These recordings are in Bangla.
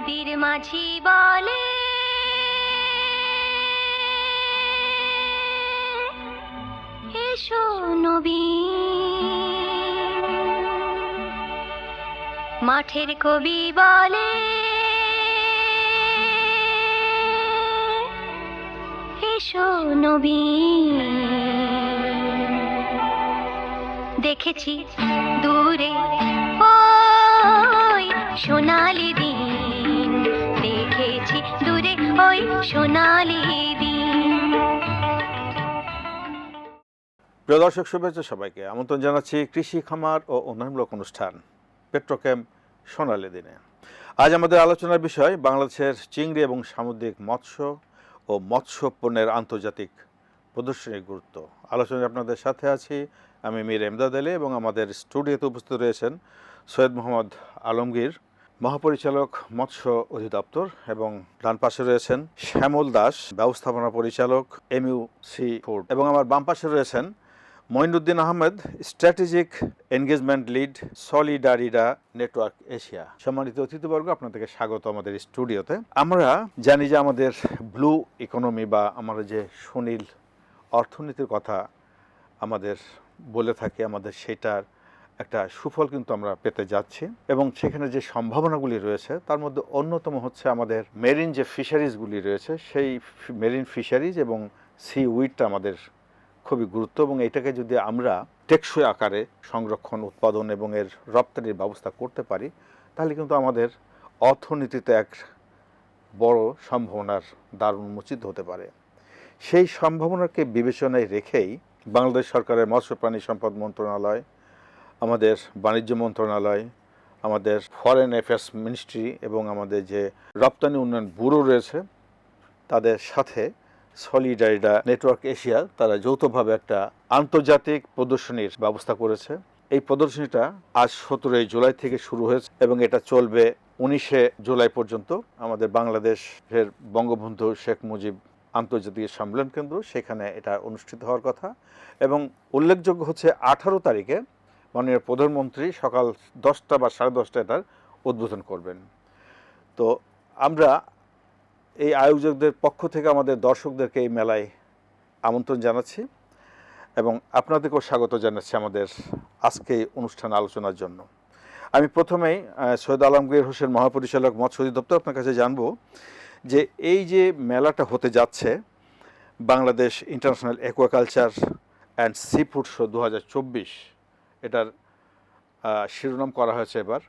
নদীর মাঝি বলে, এসো নবী মাঠের কবি বলে, এসো নবী দেখেছি দূরে ওই সোনালি দিন। ওই সোনালি দিন। প্রিয় দর্শক, শুভেচ্ছা সবাইকে। আমন্ত্রণ জানাচ্ছি কৃষি, খামার ও উন্নয়নমূলক অনুষ্ঠান পেট্রোক্যাম সোনালি দিনে। আজ আমাদের আলোচনার বিষয়, বাংলাদেশের চিংড়ি এবং সামুদ্রিক মৎস্য ও মৎস্য পণ্যের আন্তর্জাতিক প্রদর্শনীর গুরুত্ব। আলোচনায় আপনাদের সাথে আছি আমি মীর এমদাদ আলী এবং আমাদের স্টুডিওতে উপস্থিত রয়েছেন সৈয়দ মোহাম্মদ আলমগীর মহাপরিচালক, মৎস্য অধিদপ্তর এবং ডান পাশে রয়েছেন শ্যামল দাস, ব্যবস্থাপনা পরিচালক এমইউ সি ফুড এবং আমার বাম পাশে রয়েছেন Moinuddin Ahmed, strategic engagement lead, Solidaridad network Asia. সম্মানিত অতিথিবর্গ, আপনাদেরকে স্বাগত আমাদের স্টুডিওতে। আমরা জানি যে আমাদের ব্লু ইকোনমি বা আমরা যে সুনীল অর্থনীতির কথা আমাদের বলে থাকি, আমাদের সেটার একটা সুফল কিন্তু আমরা পেতে যাচ্ছি এবং সেখানে যে সম্ভাবনাগুলি রয়েছে, তার মধ্যে অন্যতম হচ্ছে আমাদের মেরিন যে ফিশারিজগুলি রয়েছে, সেই মেরিন ফিশারিজ এবং সি উইডটা আমাদের খুবই গুরুত্ব এবং এটাকে যদি আমরা টেকসই আকারে সংরক্ষণ, উৎপাদন এবং এর রপ্তানির ব্যবস্থা করতে পারি, তাহলে কিন্তু আমাদের অর্থনীতিতে এক বড় সম্ভাবনার দ্বার উন্মোচিত হতে পারে। সেই সম্ভাবনাকে বিবেচনায় রেখেই বাংলাদেশ সরকারের মৎস্য প্রাণী সম্পদ মন্ত্রণালয় আমাদের বাণিজ্য মন্ত্রণালয়, আমাদের ফরেন অ্যাফেয়ার্স মিনিস্ট্রি এবং আমাদের যে রপ্তানি উন্নয়ন ব্যুরো রয়েছে, তাদের সাথে সলিডারিডা নেটওয়ার্ক এশিয়া তারা যৌথভাবে একটা আন্তর্জাতিক প্রদর্শনীর ব্যবস্থা করেছে। এই প্রদর্শনীটা আজ সতেরোই জুলাই থেকে শুরু হয়েছে এবং এটা চলবে উনিশে জুলাই পর্যন্ত। আমাদের বাংলাদেশের বঙ্গবন্ধু শেখ মুজিব আন্তর্জাতিক সম্মেলন কেন্দ্র, সেখানে এটা অনুষ্ঠিত হওয়ার কথা। এবং উল্লেখযোগ্য হচ্ছে আঠারো তারিখে মাননীয় প্রধানমন্ত্রী সকাল দশটা বা সাড়ে দশটায় তার উদ্বোধন করবেন। তো আমরা এই আয়োজকদের পক্ষ থেকে আমাদের দর্শকদেরকে এই মেলায় আমন্ত্রণ জানাচ্ছি এবং আপনাদেরকেও স্বাগত জানাচ্ছি আমাদের আজকে অনুষ্ঠান আলোচনার জন্য। আমি প্রথমেই সৈয়দ আলমগীর হোসেন মহাপরিচালক মৎস্য অধিদপ্তর আপনার কাছে জানব যে এই যে মেলাটা হতে যাচ্ছে, Bangladesh international aquaculture and seafood show দু হাজার চব্বিশ এটার শিরোনাম করা হয়েছে এবার।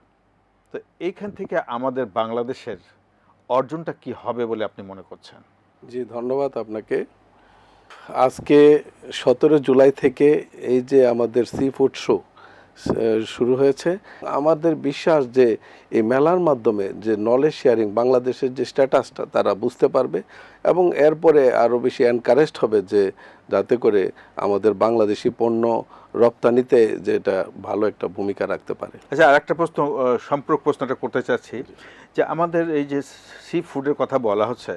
তো এইখান থেকে আমাদের বাংলাদেশের অর্জনটা কি হবে বলে আপনি মনে করছেন? জি, ধন্যবাদ আপনাকে। আজকে সতেরো জুলাই থেকে এই যে আমাদের সি ফুড শো শুরু হয়েছে। আমাদের বিশ্বাস যে এই মেলার মাধ্যমে যে নলেজ শেয়ারিং বাংলাদেশের যে স্ট্যাটাসটা তারা বুঝতে পারবে এবং এরপরে আরও বেশি এনকারেজড হবে যে যাতে করে আমাদের বাংলাদেশি পণ্য রপ্তানিতে যেটা ভালো একটা ভূমিকা রাখতে পারে। আচ্ছা আর একটা প্রশ্ন সম্পর্ক প্রশ্নটা করতে চাচ্ছি যে আমাদের এই যে সি ফুডের কথা বলা হচ্ছে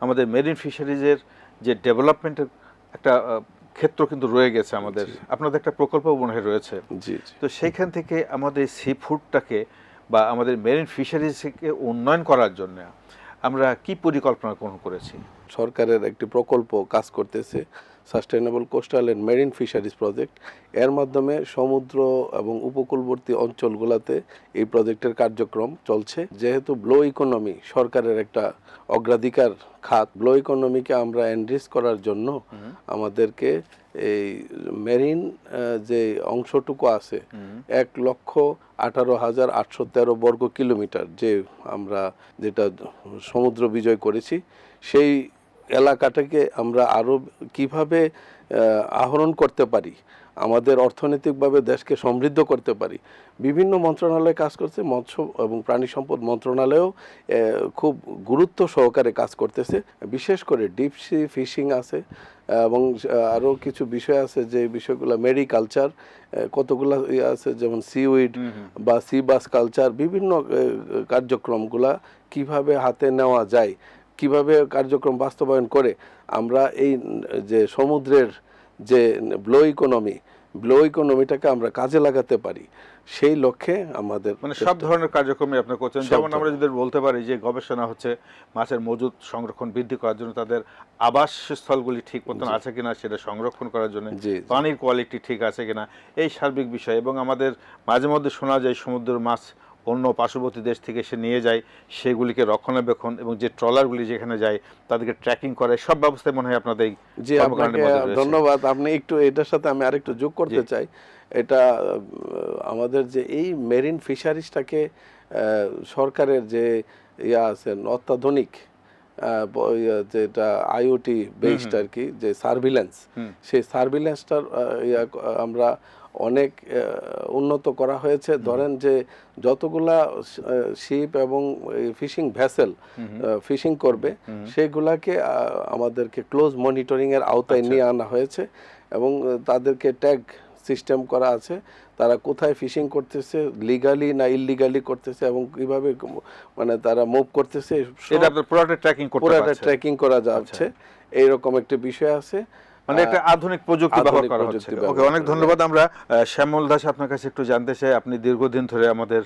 আমাদের মেরিন ফিশারিজের যে ডেভেলপমেন্টের একটা ক্ষেত্র কিন্তু রয়ে গেছে আমাদের। আপনাদের একটা প্রকল্প মনে হয় রয়েছে। জি জি। তো সেইখান থেকে আমাদের সি ফুডটাকে বা আমাদের মেরিন ফিশারিজকে উন্নয়ন করার জন্য আমরা কি পরিকল্পনা গ্রহণ করেছি? সরকারের একটি প্রকল্প কাজ করতেছে। Sustainable coastal and marine fisheries project এর মাধ্যমে সমুদ্র এবং উপকূলবর্তী অঞ্চলগুলোতে এই প্রজেক্টের কার্যক্রম চলছে। যেহেতু ব্লো ইকোনমি সরকারের একটা অগ্রাধিকার খাত ব্লো ইকোনমিকে আমরা এনরিচ করার জন্য আমাদেরকে এই মেরিন যে অংশটুকু আছে এক লক্ষ আঠারো হাজার আটশো তেরো বর্গ কিলোমিটার যে আমরা যেটা সমুদ্র বিজয় করেছি সেই এলাকাটাকে আমরা আরও কীভাবে আহরণ করতে পারি আমাদের অর্থনৈতিকভাবে দেশকে সমৃদ্ধ করতে পারি বিভিন্ন মন্ত্রণালয়ে কাজ করছে মৎস্য এবং প্রাণী সম্পদ মন্ত্রণালয়ও খুব গুরুত্ব সহকারে কাজ করতেছে বিশেষ করে ডিপ সি ফিশিং আছে এবং আরও কিছু বিষয় আছে যে বিষয়গুলো মেরিকালচার কতগুলো ইয়ে আছে যেমন সিউইড বা সি বাস কালচার বিভিন্ন কার্যক্রমগুলা কীভাবে হাতে নেওয়া যায় কীভাবে কার্যক্রম বাস্তবায়ন করে আমরা এই যে সমুদ্রের যে ব্লো ইকোনমি ব্লো ইকোনমিটাকে আমরা কাজে লাগাতে পারি সেই লক্ষ্যে আমাদের মানে সব ধরনের কার্যক্রমই আপনি করছেন যেমন আমরা যদি বলতে পারি যে গবেষণা হচ্ছে মাছের মজুদ সংরক্ষণ বৃদ্ধি করার জন্য তাদের আবাসস্থলগুলি ঠিক মতন। আছে কিনা সেটা সংরক্ষণ করার জন্য। পানির কোয়ালিটি ঠিক আছে কিনা এই সার্বিক বিষয় এবং আমাদের মাঝে মধ্যে শোনা যায় সমুদ্রের মাছ অন্য পার্শ্ববর্তী দেশ থেকে সে নিয়ে যায় সেগুলিকে রক্ষণাবেক্ষণ এবং যে ট্রলারগুলি যেখানে যায় তাদেরকে ট্র্যাকিং করে সব ব্যবস্থায় মনে হয় আপনাদের জি আপনাকে ধন্যবাদ। আপনি একটু এটার সাথে আমি আরেকটু যোগ করতে চাই। এটা আমাদের যে এই মেরিন ফিশারিজটাকে সরকারের যে ইয়া আছেন অত্যাধুনিক যেটা আইওটি বেসড আর কি যে সার্ভিলেন্স সেই সার্ভিলেন্সটার আমরা অনেক উন্নত করা হয়েছে। ধরেন যে যতগুলা শিপ এবং ফিশিং ভেসেল ফিশিং করবে সেগুলাকে আমাদেরকে ক্লোজ মনিটরিং এর আওতায় আচ্ছা। নিয়ে আনা হয়েছে এবং তাদেরকে ট্যাগ সিস্টেম করা আছে। তারা কোথায় ফিশিং করতেছে লিগালি না ইললিগালি করতেছে এবং কীভাবে মানে তারা মুভ করতেছে পুরোটা ট্র্যাকিং পুরোটা ট্র্যাকিং করা যাচ্ছে। এইরকম একটা বিষয় আছে। মানে একটা আধুনিক প্রযুক্তি ব্যবহার করা হচ্ছে। ওকে অনেক ধন্যবাদ। আমরা শ্যামল দাস আপনার কাছে একটু জানতে চাই। আপনি দীর্ঘদিন ধরে আমাদের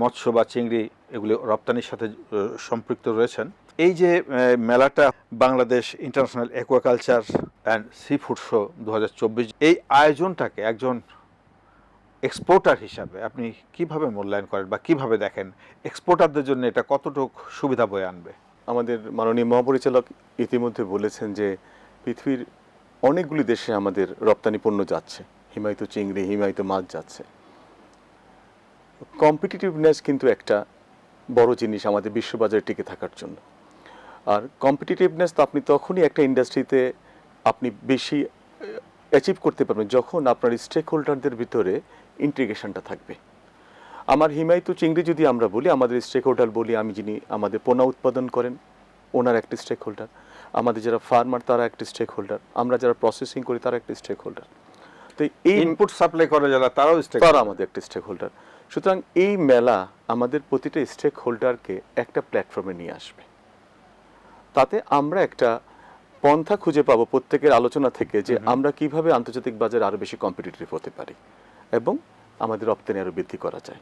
মৎস্য বা চিংড়ি এগুলি রপ্তানির সাথে সম্পৃক্ত রয়েছেন। এই যে মেলাটা Bangladesh international aquaculture and seafood show দু এই আয়োজনটাকে একজন এক্সপোর্টার হিসাবে আপনি কীভাবে মূল্যায়ন করেন বা কীভাবে দেখেন? এক্সপোর্টারদের জন্য এটা কতটুকু সুবিধা বয়ে আনবে? আমাদের মাননীয় মহাপরিচালক ইতিমধ্যে বলেছেন যে পৃথিবীর অনেকগুলি দেশে আমাদের রপ্তানি পণ্য যাচ্ছে। হিমায়িত চিংড়ি, হিমায়িত মাছ যাচ্ছে। কম্পিটিটিভনেস কিন্তু একটা বড় জিনিস আমাদের বিশ্ববাজারে টিকে থাকার জন্য। আর কম্পিটিটিভনেস তো আপনি তখনই একটা ইন্ডাস্ট্রিতে আপনি বেশি অ্যাচিভ করতে পারবেন যখন আপনার স্টেক হোল্ডারদের ভিতরে ইন্টিগ্রেশনটা থাকবে। আমার হিমায়িত চিংড়ি যদি আমরা বলি, আমাদের স্টেক হোল্ডার বলি, আমি যিনি আমাদের পোনা উৎপাদন করেন, ওনার একটি স্টেক হোল্ডার আমাদের যারা ফার্মার তারা একটি স্টেক হোল্ডার আমরা যারা প্রসেসিং করি তারা একটি স্টেক হোল্ডার তো এই ইনপুট সাপ্লাই করে যারা তারাও স্টেক তারা আমাদের একটি স্টেক হোল্ডার সুতরাং এই মেলা আমাদের প্রতিটা স্টেক হোল্ডারকে একটা প্ল্যাটফর্মে নিয়ে আসবে। তাতে আমরা একটা পন্থা খুঁজে পাবো প্রত্যেকের আলোচনা থেকে যে আমরা কীভাবে আন্তর্জাতিক বাজারে আরও বেশি কম্পিটিটিভ হতে পারি এবং আমাদের রপ্তানি আরও বৃদ্ধি করা যায়।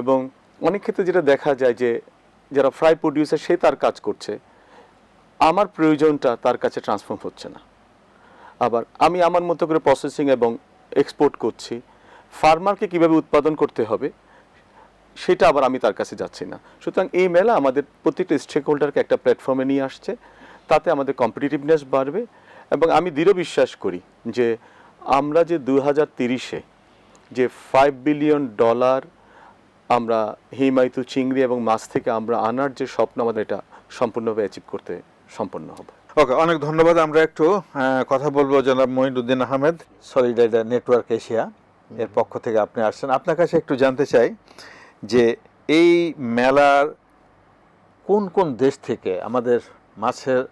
এবং অনেক ক্ষেত্রে যেটা দেখা যায় যে যারা ফ্রাই প্রডিউসার সে তার কাজ করছে। আমার প্রয়োজনটা তার কাছে ট্রান্সফর্ম হচ্ছে না। আবার আমি আমার মতো করে প্রসেসিং এবং এক্সপোর্ট করছি ফার্মারকে কীভাবে উৎপাদন করতে হবে, সেটা আবার আমি তার কাছে যাচ্ছি না। সুতরাং এই মেলা আমাদের প্রত্যেকটা স্টেক হোল্ডারকে একটা প্ল্যাটফর্মে নিয়ে আসছে, তাতে আমাদের কম্পিটিটিভনেস বাড়বে এবং আমি দৃঢ় বিশ্বাস করি যে আমরা যে দু হাজার তিরিশে যে ফাইভ বিলিয়ন ডলার আমরা হিমায়িত চিংড়ি এবং মাছ থেকে আমরা আনার যে স্বপ্ন আমাদের এটা সম্পূর্ণভাবে অ্যাচিভ করতে সম্পন্ন হবে। ওকে অনেক ধন্যবাদ। আমরা একটু কথা বলব জনাব Mohinuddin Ahmed Solidaridad network Asia এর পক্ষ থেকে আপনি আসছেন। আপনার কাছে একটু জানতে চাই যে এই মেলার কোন কোন দেশ থেকে আমাদের মাছের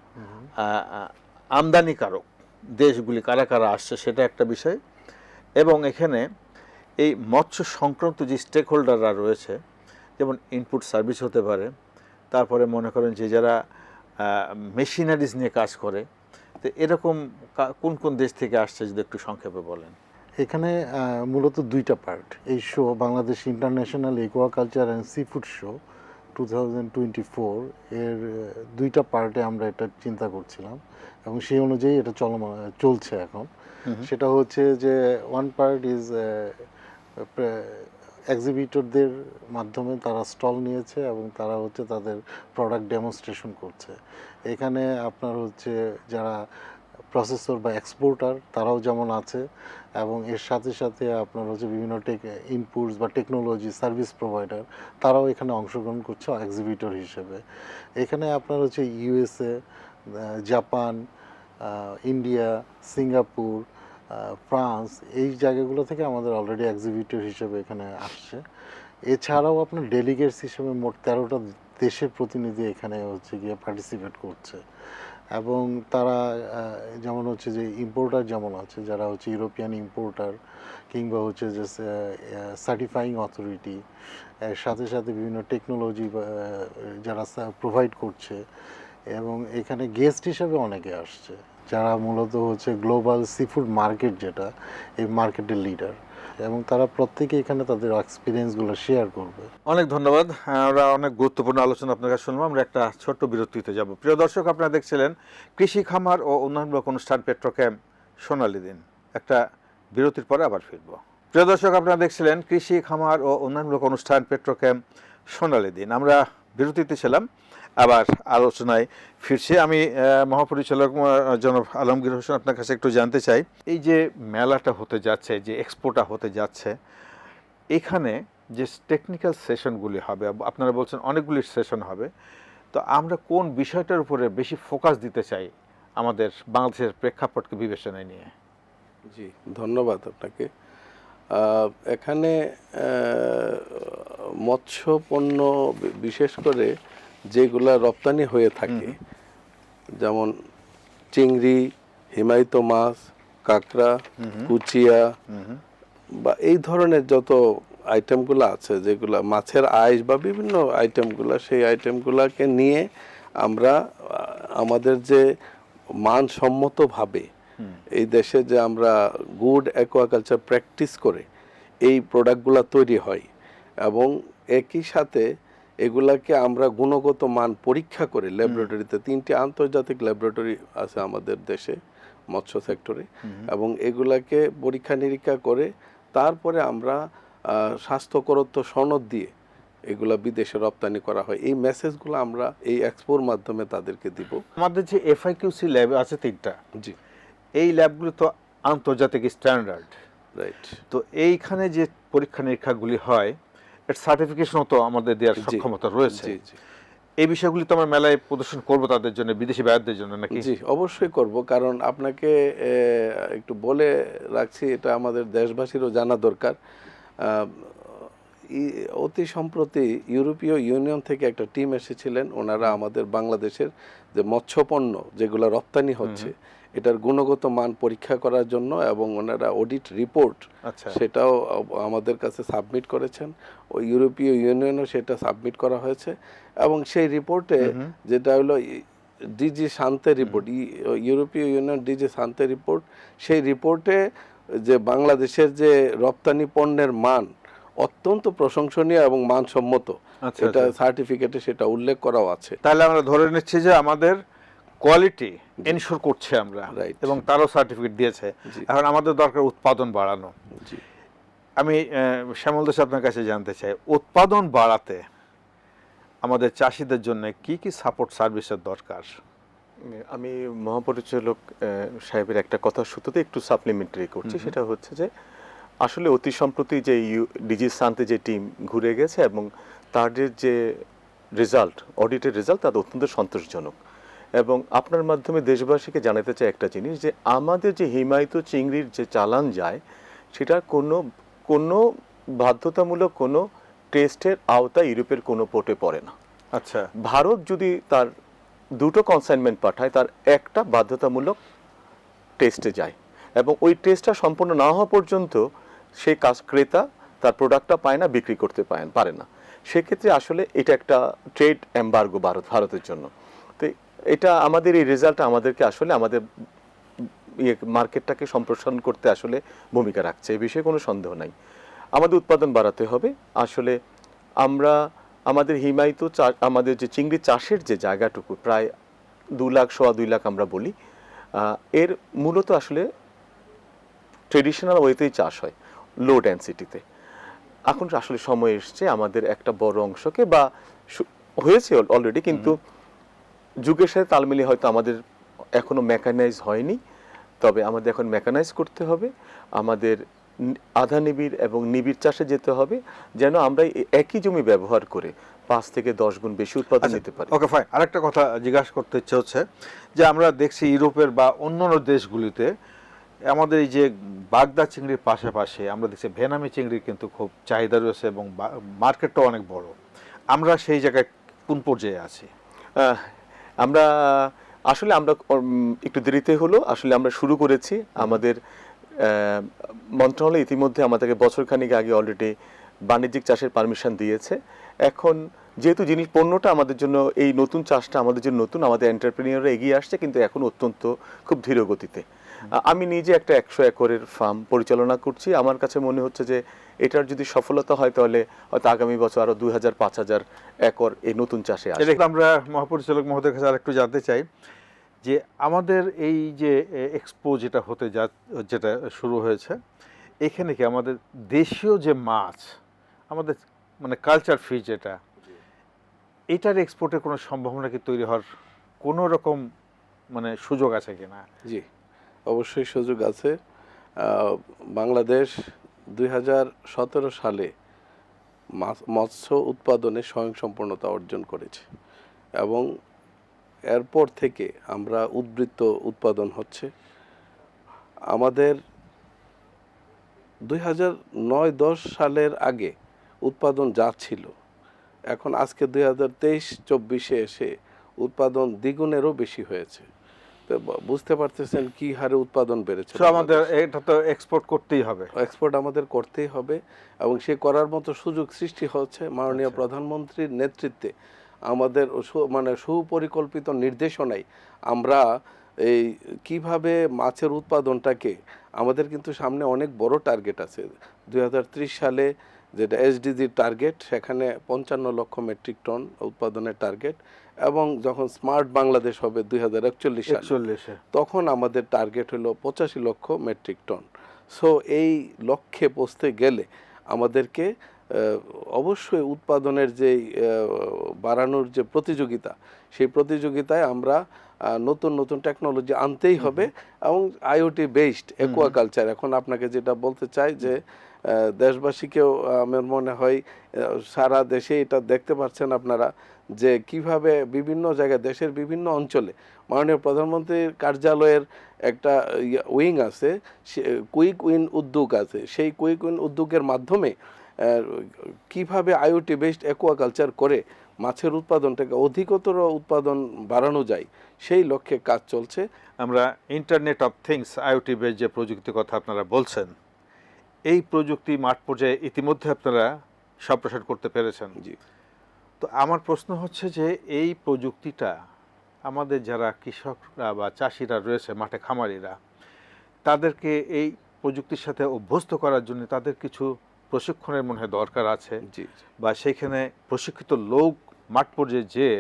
আমদানিকারক দেশগুলি কারা কারা আসছে সেটা একটা বিষয়। এবং এখানে এই মৎস্য সংক্রান্ত যে স্টেক হোল্ডাররা রয়েছে যেমন ইনপুট সার্ভিস হতে পারে তারপরে মনে করেন যে যারা মেশিনারিজ নিয়ে কাজ করে। তো এরকম কোন কোন দেশ থেকে আসছে যদি একটু সংক্ষেপে বলেন? এখানে মূলত দুইটা পার্ট এই show Bangladesh international aquaculture and seafood show two thousand twenty four এর দুইটা পার্টে আমরা এটা চিন্তা করছিলাম এবং সেই অনুযায়ী এটা চলমান চলছে এখন। সেটা হচ্ছে যে ওয়ান পার্ট ইজ এক্সিবিটরদের মাধ্যমে তারা স্টল নিয়েছে এবং তারা হচ্ছে তাদের প্রোডাক্ট ডেমনস্ট্রেশন করছে। এখানে আপনার হচ্ছে যারা প্রসেসর বা এক্সপোর্টার তারাও যেমন আছে এবং এর সাথে সাথে আপনার হচ্ছে বিভিন্ন টেক ইনপুটস বা টেকনোলজি সার্ভিস প্রোভাইডার তারাও এখানে অংশগ্রহণ করছে এক্সিবিটর হিসেবে। এখানে আপনার হচ্ছে USA Japan India Singapore France এই জায়গাগুলো থেকে আমাদের অলরেডি এক্সিবিটর হিসেবে এখানে আসছে। এছাড়াও আপনার ডেলিগেটস হিসেবে মোট তেরোটা দেশের প্রতিনিধি এখানে হচ্ছে গিয়ে পার্টিসিপেট করছে। এবং তারা যেমন হচ্ছে যে ইম্পোর্টার যেমন আছে, যারা হচ্ছে ইউরোপিয়ান ইম্পোর্টার কিংবা হচ্ছে যে সার্টিফাইং অথরিটি এর সাথে সাথে বিভিন্ন টেকনোলজি যারা প্রোভাইড করছে। এবং এখানে গেস্ট হিসেবে অনেকে আসছে। যারা মূলত হচ্ছে গ্লোবাল সিফুড মার্কেট যেটা, এই মার্কেটের লিডার এবং তারা প্রত্যেকে এখানে তাদের এক্সপিরিয়েন্সগুলো শেয়ার করবে। অনেক ধন্যবাদ। আমরা অনেক গুরুত্বপূর্ণ আলোচনা আপনার কাছে শুনলাম। আমরা একটা ছোট্ট বিরতিতে যাব। প্রিয় দর্শক, আপনারা দেখছিলেন কৃষি খামার ও উন্নয়নমূলক অনুষ্ঠান পেট্রোক্যাম সোনালি দিন। একটা বিরতির পরে আবার ফিরব। প্রিয় দর্শক, আপনারা দেখছিলেন কৃষি খামার ও উন্নয়নমূলক অনুষ্ঠান পেট্রোক্যাম সোনালি দিন। আমরা বিরতিতে ছিলাম। আবার আলোচনায় ফিরছে। আমি মহাপরিচালক জনাব আলমগীর হোসেন আপনার কাছে একটু জানতে চাই। এই যে মেলাটা হতে যাচ্ছে, যে এক্সপোটা হতে যাচ্ছে, এখানে যে টেকনিক্যাল সেশনগুলি হবে, আপনারা বলছেন অনেকগুলি সেশন হবে, তো আমরা কোন বিষয়টার উপরে বেশি ফোকাস দিতে চাই আমাদের বাংলাদেশের প্রেক্ষাপটকে বিবেচনায় নিয়ে? জি, ধন্যবাদ আপনাকে। এখানে মৎস্য পণ্য বিশেষ করে যেগুলা রপ্তানি হয়ে থাকে যেমন চিংড়ি হিমায়িত মাছ কাঁকড়া কুচিয়া বা এই ধরনের যত আইটেমগুলো আছে যেগুলো মাছের আইস বা বিভিন্ন আইটেমগুলো সেই আইটেমগুলোকে নিয়ে আমরা আমাদের যে মানসম্মতভাবে এই দেশে যে আমরা গুড অ্যাকোয়াকালচার প্র্যাকটিস করে এই প্রোডাক্টগুলো তৈরি হয় এবং একই সাথে এগুলাকে আমরা গুণগত মান পরীক্ষা করে ল্যাবরেটরিতে তিনটি আন্তর্জাতিক ল্যাবরেটরি আছে আমাদের দেশে মৎস্য সেক্টরে এবং এগুলাকে পরীক্ষা নিরীক্ষা করে তারপরে আমরা স্বাস্থ্যকরত্ব সনদ দিয়ে এগুলা বিদেশে রপ্তানি করা হয়। এই মেসেজগুলো আমরা এই এক্সপোর মাধ্যমে তাদেরকে দিব। আমাদের যে এফআইকিউসি ল্যাব আছে তিনটা জি। এই ল্যাবগুলো তো আন্তর্জাতিক স্ট্যান্ডার্ড রাইট তো এইখানে যে পরীক্ষা নিরীক্ষাগুলি হয় এর সার্টিফিকেশনও তো আমাদের দেওয়ার সক্ষমতা রয়েছে। এই বিষয়গুলি তো আমরা মেলায় প্রদর্শন করব তাদের জন্য বিদেশি ব্যয়দের জন্য নাকি? জি অবশ্যই করব কারণ আপনাকে একটু বলে রাখছি এটা আমাদের দেশবাসীরও জানা দরকার। অতি সম্প্রতি ইউরোপীয় ইউনিয়ন থেকে একটা টিম এসেছিলেন ওনারা আমাদের বাংলাদেশের যে মৎস্যপণ্য যেগুলো রপ্তানি হচ্ছে এটার গুণগত মান পরীক্ষা করার জন্য এবং ওনারা অডিট রিপোর্ট আচ্ছা। সেটাও আমাদের কাছে সাবমিট করেছেন। ওই ইউরোপীয় ইউনিয়নও সেটা সাবমিট করা হয়েছে এবং সেই রিপোর্টে যেটা হলো ডিজি শান্তের রিপোর্ট ইউরোপীয় ইউনিয়ন ডিজি শান্তের রিপোর্ট সেই রিপোর্টে যে বাংলাদেশের যে রপ্তানি পণ্যের মান অত্যন্ত প্রশংসনীয় এবং মানসম্মত। আচ্ছা, এটা আচ্ছা। সার্টিফিকেটে সেটা উল্লেখ করাও আছে। তাহলে আমরা ধরে নিচ্ছি যে আমাদের কোয়ালিটি এনশোর করছে আমরা এবং তারও সার্টিফিকেট দিয়েছে। এখন আমাদের দরকার উৎপাদন বাড়ানো। আমি শ্যামল দাস আপনার কাছে জানতে চাই উৎপাদন বাড়াতে আমাদের চাষিদের জন্য কি কি সাপোর্ট সার্ভিসের দরকার? আমি মহাপরিচালক সাহেবের একটা কথা সূত্রতে একটু সাপ্লিমেন্টারি করছি। সেটা হচ্ছে যে আসলে অতি সম্প্রতি যে ইউ ডিজি সান্তে যে টিম ঘুরে গেছে এবং তাদের যে রেজাল্ট অডিটের রেজাল্ট তাদের অত্যন্ত সন্তোষজনক। এবং আপনার মাধ্যমে দেশবাসীকে জানাতে চাই একটা জিনিস যে আমাদের যে হিমায়িত চিংড়ির যে চালান যায় সেটা কোনো কোনো বাধ্যতামূলক কোনো টেস্টের আওতায় ইউরোপের কোনো পোর্টে পড়ে না। আচ্ছা। ভারত যদি তার দুটো কনসাইনমেন্ট পাঠায় তার একটা বাধ্যতামূলক টেস্টে যায় এবং ওই টেস্টটা সম্পূর্ণ না হওয়া পর্যন্ত সেই কাজ ক্রেতা তার প্রোডাক্টটা পায় না বিক্রি করতে পায় পারে না। সেক্ষেত্রে আসলে এটা একটা ট্রেড এম্বার্গো ভারত ভারতের জন্য। এটা আমাদের এই রেজাল্ট আমাদেরকে আসলে আমাদের ইয়ে মার্কেটটাকে সম্প্রসারণ করতে আসলে ভূমিকা রাখছে এই বিষয়ে কোনো সন্দেহ নাই। আমাদের উৎপাদন বাড়াতে হবে। আসলে আমরা, আমাদের হিমায়িত আমাদের যে চিংড়ি চাষের যে জায়গাটুকু, প্রায় দু লাখ, সোয়া দুই লাখ আমরা বলি এর মূলত আসলে ট্রেডিশনাল ওয়েতেই চাষ হয় লো ডেন্সিটিতে এখন আসলে সময় এসছে আমাদের একটা বড় অংশকে বা হয়েছে অলরেডি কিন্তু যুগের সাথে তাল মিলিয়ে হয়তো আমাদের এখনও মেকানাইজ হয়নি তবে আমাদের এখন মেকানাইজ করতে হবে। আমাদের আধা নিবিড় এবং নিবিড় চাষে যেতে হবে যেন আমরা একই জমি ব্যবহার করে পাঁচ থেকে দশ গুণ বেশি উৎপাদন নিতে পারি। ওকে ফাইন আরেকটা কথা জিজ্ঞাসা করতে ইচ্ছে হচ্ছে যে আমরা দেখছি ইউরোপের বা অন্যান্য দেশগুলিতে আমাদের এই যে বাগদা চিংড়ির পাশাপাশি আমরা দেখছি ভেনামি চিংড়ির কিন্তু খুব চাহিদা রয়েছে এবং মার্কেটটাও অনেক বড়। আমরা সেই জায়গায় কোন পর্যায়ে আছি? আমরা, আসলে আমরা একটু দেরিতে হলো, আসলে আমরা শুরু করেছি আমাদের মন্ত্রণালয় ইতিমধ্যে আমাদেরকে বছরখানিক আগে অলরেডি বাণিজ্যিক চাষের পারমিশন দিয়েছে। এখন যেহেতু জিনিস পণ্যটা আমাদের জন্য, এই নতুন চাষটা আমাদের জন্য নতুন, আমাদের এন্টারপ্রেনিয়ররা এগিয়ে আসছে, কিন্তু এখন অত্যন্ত খুব ধীর গতিতে আমি নিজে একটা একশো একরের ফার্ম পরিচালনা করছি। আমার কাছে মনে হচ্ছে যে এটার যদি সফলতা হয় তাহলে হয়তো আগামী বছর আরও দুই হাজার পাঁচ হাজার একর এই নতুন চাষে আসবে। আমরা মহাপরিচালক মহোদয়ের কাছে আরেকটু জানতে চাই যে আমাদের এই যে এক্সপো যেটা হতে যা যেটা শুরু হয়েছে এখানে কি আমাদের দেশীয় যে মাছ আমাদের মানে কালচার ফিশ যেটা এটার এক্সপোর্টের কোনো সম্ভাবনা কি তৈরি হওয়ার কোনো রকম মানে সুযোগ আছে কিনা? জি। অবশ্যই সুযোগ আছে। বাংলাদেশ দুই হাজার সতেরো সালে মৎস্য উৎপাদনে স্বয়ংসম্পূর্ণতা অর্জন করেছে এবং এরপর থেকে আমরা উদ্বৃত্ত উৎপাদন হচ্ছে। আমাদের দুই হাজার নয় দশ সালের আগে উৎপাদন যা ছিল, এখন আজকে দুই হাজার তেইশ চব্বিশে এসে উৎপাদন দ্বিগুণেরও বেশি হয়েছে। তো বুঝতে পারতেছেন কি হারে উৎপাদন বেড়েছে? আমাদের এটা তো এক্সপোর্ট করতেই হবে। এক্সপোর্ট আমাদের করতেই হবে এবং সে করার মতো সুযোগ সৃষ্টি হচ্ছে মাননীয় আচ্ছা। প্রধানমন্ত্রীর নেতৃত্বে। আমাদের মানে সুপরিকল্পিত নির্দেশনায় আমরা এই কীভাবে মাছের উৎপাদনটাকে আমাদের কিন্তু সামনে অনেক বড় টার্গেট আছে। দু হাজার ত্রিশ সালে যেটা এসডিজির টার্গেট সেখানে পঞ্চান্ন লক্ষ মেট্রিক টন উৎপাদনের টার্গেট এবং যখন স্মার্ট বাংলাদেশ হবে দুই হাজার একচল্লিশ তখন আমাদের টার্গেট হলো পঁচাশি লক্ষ মেট্রিক টন সো এই লক্ষ্যে পৌঁছতে গেলে আমাদেরকে অবশ্যই উৎপাদনের যে বাড়ানোর যে প্রতিযোগিতা সেই প্রতিযোগিতায় আমরা নতুন নতুন টেকনোলজি আনতেই হবে এবং আইওটি বেসড একুয়াকালচার এখন আপনাকে যেটা বলতে চাই যে দেশবাসীকেও আমার মনে হয় সারা দেশে এটা দেখতে পাচ্ছেন আপনারা যে কীভাবে বিভিন্ন জায়গায়, দেশের বিভিন্ন অঞ্চলে মাননীয় প্রধানমন্ত্রীর কার্যালয়ের একটা উইং আছে, সে কুইক উইন উদ্যোগ আছে। সেই কুইক উইন উদ্যোগের মাধ্যমে কীভাবে আইওটি বেসড অ্যাকোয়াকালচার করে মাছের উৎপাদনটাকে অধিকতর উৎপাদন বাড়ানো যায়, সেই লক্ষ্যে কাজ চলছে। আমরা internet of things IoT base যে প্রযুক্তির কথা আপনারা বলছেন এই প্রযুক্তি মাঠ পর্যায়ে ইতিমধ্যে আপনারা সম্প্রসার করতে পেরেছেন। জি। তো আমার প্রশ্ন হচ্ছে যে এই প্রযুক্তিটা আমাদের যারা কৃষকরা বা চাষিরা রয়েছে মাঠে খামারিরা তাদেরকে এই প্রযুক্তির সাথে অভ্যস্ত করার জন্য তাদের কিছু প্রশিক্ষণের মনে হয় দরকার আছে? জি বা সেখানে প্রশিক্ষিত লোক মাঠ পর্যায়ে যেয়ে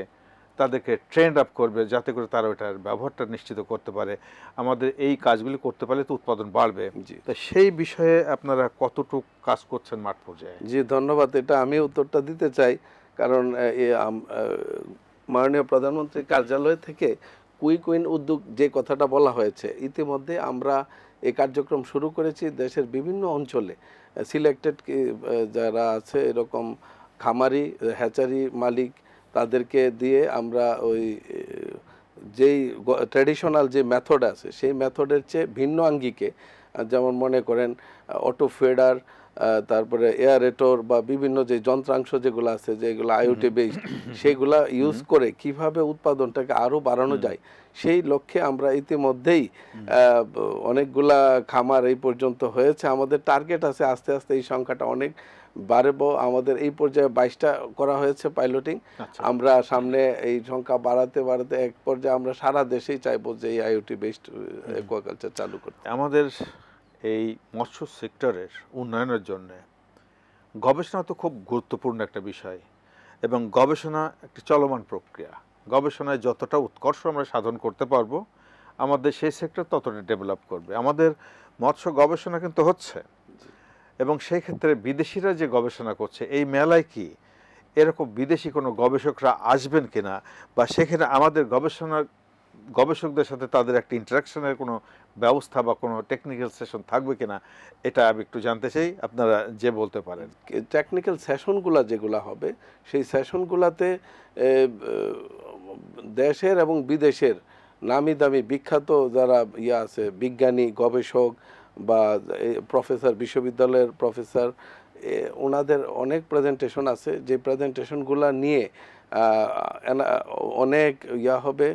তাদেরকে ট্রেন্ড আপ করবে যাতে করে তারা ওটার ব্যবহারটা নিশ্চিত করতে পারে। আমাদের এই কাজগুলি করতে পারলে তো উৎপাদন বাড়বে। তা সেই বিষয়ে আপনারা কতটুকু কাজ করছেন মাঠ পর্যায়ে? জি ধন্যবাদ। এটা আমি উত্তরটা দিতে চাই। কারণ মাননীয় প্রধানমন্ত্রীর কার্যালয় থেকে কুইক উইন উদ্যোগ যে কথাটা বলা হয়েছে ইতিমধ্যে আমরা এই কার্যক্রম শুরু করেছি দেশের বিভিন্ন অঞ্চলে। সিলেক্টেড যারা আছে এরকম খামারি হ্যাচারি মালিক তাদেরকে দিয়ে আমরা ওই যেই ট্র্যাডিশনাল যে মেথড আছে সেই মেথডের চেয়ে ভিন্ন আঙ্গিকে যেমন মনে করেন অটো ফেডার তারপরে এয়ারেটর বা বিভিন্ন যে যন্ত্রাংশ যেগুলো আছে যেগুলো আইওটি বেসড সেগুলা ইউজ করে কীভাবে উৎপাদনটাকে আরও বাড়ানো যায় সেই লক্ষ্যে আমরা ইতিমধ্যেই অনেকগুলা খামার এই পর্যন্ত হয়েছে। আমাদের টার্গেট আছে আস্তে আস্তে এই সংখ্যাটা অনেক বাড়ব আমাদের এই পর্যায়ে বাইশটা করা হয়েছে পাইলটিং আচ্ছা। আমরা সামনে এই সংখ্যা বাড়াতে বাড়াতে এক পর্যায়ে আমরা সারা দেশেই চাইব যে এই আইওটি বেসড অ্যাকোয়াকালচার চালু করতে। আমাদের এই মৎস্য সেক্টরের উন্নয়নের জন্য গবেষণা তো খুব গুরুত্বপূর্ণ একটা বিষয় এবং গবেষণা একটি চলমান প্রক্রিয়া। গবেষণায় যতটা উৎকর্ষ আমরা সাধন করতে পারব আমাদের সেই সেক্টর ততটা ডেভেলপ করবে। আমাদের মৎস্য গবেষণা কিন্তু হচ্ছে। এবং সেই ক্ষেত্রে বিদেশিরা যে গবেষণা করছে, এই মেলায় কি এরকম বিদেশি কোনো গবেষকরা আসবেন কিনা? বা সেখানে আমাদের গবেষণা, গবেষকদের সাথে তাদের একটা ইন্টারাকশনের কোনো ব্যবস্থা বা কোনো টেকনিক্যাল সেশন থাকবে কিনা, এটা আমি একটু জানতে চাই। আপনারা যে বলতে পারেন। টেকনিক্যাল সেশনগুলো যেগুলো হবে, সেই সেশনগুলোতে দেশের এবং বিদেশের নামি দামি বিখ্যাত যারা ইয়ে আছে, বিজ্ঞানী, গবেষক বা প্রফেসর, বিশ্ববিদ্যালয়ের প্রফেসর ওনাদের অনেক প্রেজেন্টেশন আছে। যে প্রেজেন্টেশনগুলো নিয়ে অনেক ইয়া হবে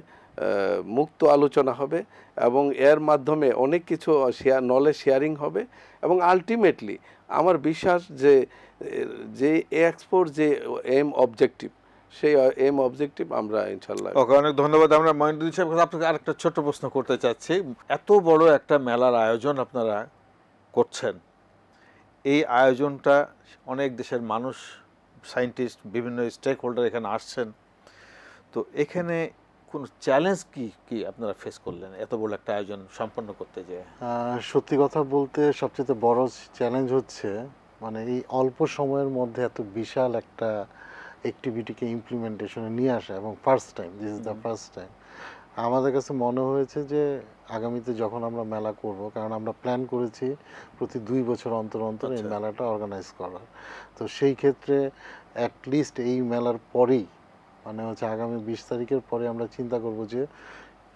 মুক্ত আলোচনা হবে এবং এর মাধ্যমে অনেক কিছু শেয়ার নলেজ শেয়ারিং হবে এবং আলটিমেটলি আমার বিশ্বাস যে যে এক্সপোর্ট যে এম অবজেক্টিভ সেই এম অবজেক্টিভ আমরা ইনশাল্লাহ ওকে অনেক ধন্যবাদ। আমরা মহিনুদ্দিন সাহেব আপনাকে আরেকটা ছোট্ট প্রশ্ন করতে চাচ্ছি। এত বড় একটা মেলার আয়োজন আপনারা করছেন। এই আয়োজনটা অনেক দেশের মানুষ সায়েন্টিস্ট বিভিন্ন স্টেক হোল্ডার এখানে আসছেন। তো এখানে কোন চ্যালেঞ্জ কি কি আপনারা ফেস করলেন? এত বড় একটা আয়োজন সম্পন্ন করতে যেয়ে। আহ, সত্যি কথা বলতে সবচেয়ে বড় চ্যালেঞ্জ হচ্ছে মানে এই অল্প সময়ের মধ্যে এত বিশাল একটা অ্যাক্টিভিটিকে ইমপ্লিমেন্টেশনে নিয়ে আসা এবং first time this is the first time আমাদের কাছে মনে হয়েছে যে আগামীতে যখন আমরা মেলা করব কারণ আমরা প্ল্যান করেছি প্রতি দুই বছর অন্তর অন্তর এই আচ্ছা। মেলাটা অর্গানাইজ করার। তো সেই ক্ষেত্রে অ্যাটলিস্ট এই মেলার পরেই মানে হচ্ছে আগামী বিশ তারিখের পরে আমরা চিন্তা করব যে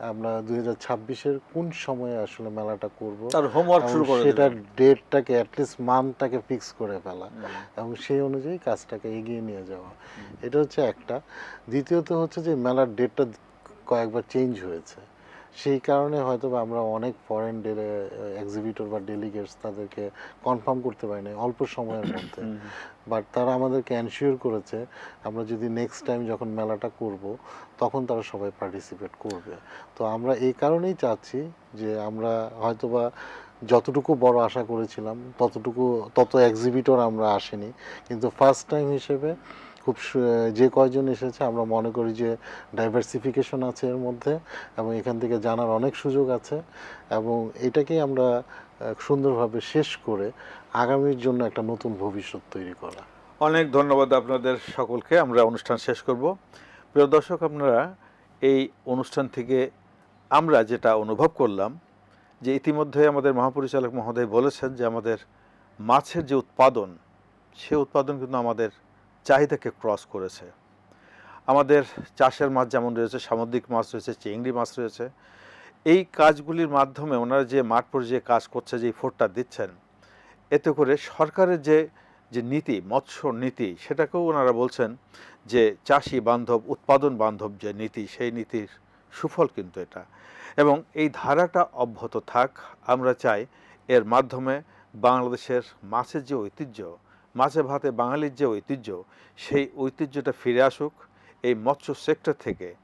আমরা দুই হাজার ছাব্বিশের কোন সময়ে আসলে মেলাটা করব তার হোমওয়ার্ক শুরু করে সেটার এট ডেটটাকে অ্যাটলিস্ট মান্থটাকে ফিক্স করে ফেলা এবং সেই অনুযায়ী কাজটাকে এগিয়ে নিয়ে যাওয়া। এটা হচ্ছে একটা। দ্বিতীয়ত হচ্ছে যে মেলার ডেটটা কয়েকবার চেঞ্জ হয়েছে। সেই কারণে হয়তো আমরা অনেক ফরেন এক্সিবিটর বা ডেলিগেটস তাদেরকে কনফার্ম করতে পারি না অল্প সময়ের মধ্যে। বাট তারা আমাদেরকে এনশিওর করেছে আমরা যদি নেক্সট টাইম যখন মেলাটা করব তখন তারা সবাই পার্টিসিপেট করবে। তো আমরা এই কারণেই চাচ্ছি যে আমরা হয়তোবা যতটুকু বড় আশা করেছিলাম ততটুকু তত এক্সিবিটর আমরা আসেনি। কিন্তু ফার্স্ট টাইম হিসেবে খুব যে কয়জন এসেছে, আমরা মনে করি যে ডাইভার্সিফিকেশন আছে এর মধ্যে এবং এখান থেকে জানার অনেক সুযোগ আছে এবং এটাকেই আমরা সুন্দরভাবে শেষ করে আগামীর জন্য একটা নতুন ভবিষ্যৎ তৈরি করা। অনেক ধন্যবাদ আপনাদের সকলকে, আমরা অনুষ্ঠান শেষ করব। প্রিয় দর্শক, আপনারা এই অনুষ্ঠান থেকে আমরা যেটা অনুভব করলাম, যে ইতিমধ্যে আমাদের মহাপরিচালক মহোদয় বলেছেন যে আমাদের মাছের যে উৎপাদন, সে উৎপাদন কিন্তু আমাদের চাহিদাকে ক্রস করেছে। আমাদের চাষের মাছ যেমন রয়েছে, সামুদ্রিক মাছ রয়েছে, চিংড়ি মাছ রয়েছে, এই কাজগুলির মাধ্যমে ওনারা যে মাঠ পর্যায়ে কাজ করছে, যে ফোরটা দিচ্ছেন, এতে করে সরকারের যে যে নীতি, মৎস্য নীতি, সেটাকেও ওনারা বলছেন যে চাষি বান্ধব, উৎপাদন বান্ধব যে নীতি, সেই নীতির সুফল কিন্তু এটা। এবং এই ধারাটা অব্যাহত থাক, আমরা চাই এর মাধ্যমে বাংলাদেশের মাছের যে ঐতিহ্য মাছে ভাতে বাঙালির যে ঐতিহ্য, সেই ঐতিহ্যটা ফিরে আসুক। এই মৎস্য সেক্টর থেকে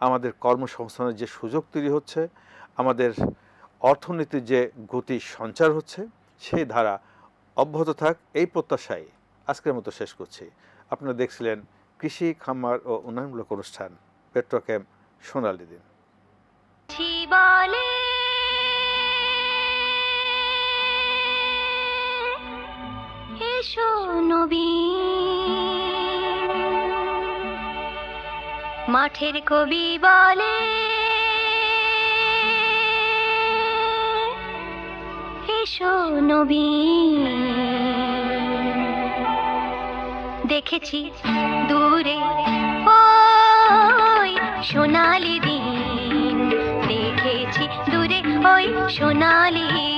আমাদের কর্মসংস্থানের যে সুযোগ তৈরি হচ্ছে, আমাদের অর্থনীতির যে গতি সঞ্চার হচ্ছে, সেই ধারা অব্যাহত থাক, এই প্রত্যাশায় আজকের মতো শেষ করছি। আপনারা দেখছিলেন কৃষি, খামার ও উন্নয়নমূলক অনুষ্ঠান। পেট্রোক্যাম সোনালী দিন। নবীন মাঠের কবি বলে এসো নবীন দেখেছি দূরে ওই সোনালি দিন। দেখেছি দূরে ওই সোনালি